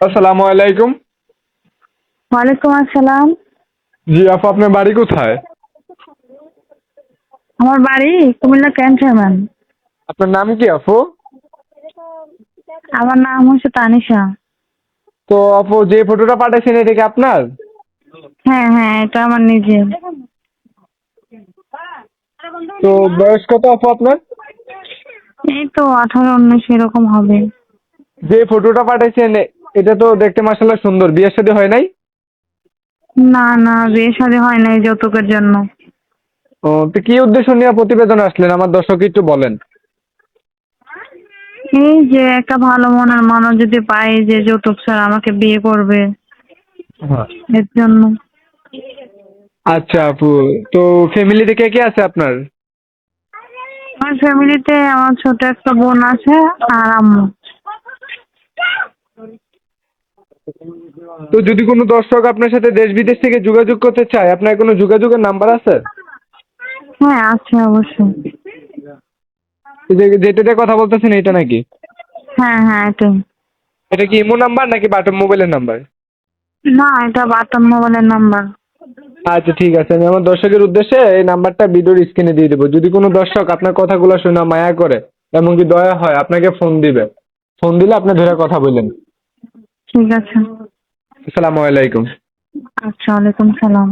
আসসালামু আলাইকুম। ওয়ালাইকুম আসসালাম। জি আপু আপনার বাড়ি কোথায়? আমার বাড়ি কুমিল্লা ক্যান্টনমেন্ট আপনার নাম কি আপু? আমার নাম হচ্ছে তানিশা। তো আপু যে ফটোটা পাঠিয়েছেন এটা কি আপনার? হ্যাঁ হ্যাঁ এটা আমার নিজের। তো বয়স কত আপু আপনার? এই তো আঠারো উনিশ এরকম হবে। যে ফটোটা পাঠিয়েছেন এটা তো দেখতে মাসাল্লাহ সুন্দর। বিয়ের সাথে হয় নাই? না না বিয়ে শাদী হয় নাই যৌতুকের জন্য। ও তো কি উদ্দেশ্য নিয়ে প্রতিবেদন আসলেন? আমার দর্শক একটু বলেন। এই যে একটা ভালো মনের মানুষ যদি পাই যে যৌতুক স্যার আমাকে বিয়ে করবে এর জন্য। আচ্ছা আপু তো ফ্যামিলিতে কে কে আছে আপনার? আমার ফ্যামিলিতে আমার ছোট একটা বোন আছে আর আম্মু। তো যদি কোনো দর্শক আপনার সাথে দেশ বিদেশ থেকে যোগাযোগ করতে চায় আপনার কোনো যোগাযোগের নাম্বার আছে? হ্যাঁ আছে অবশ্যই। এই যে যেটাতে কথা বলতেছেন এটা নাকি? হ্যাঁ হ্যাঁ এটাই। এটা কি ইমো নাম্বার নাকি বাটন মোবাইলের নাম্বার? না এটা বাটন মোবাইলের নাম্বার। আচ্ছা ঠিক আছে। আমি আমার দর্শকের উদ্দেশ্যে এই নাম্বারটা ভিডিওর স্ক্রিনে দিয়ে দেবো। যদি কোনো দর্শক আপনার কথাগুলো শুনে মায়া করে এমনকি দয়া হয় আপনাকে ফোন দিবে। ফোন দিলে আপনি ধরে কথা বললেন। ঠিক আছে। আসসালামু আলাইকুম। আচ্ছা ওয়ালাইকুম সালাম।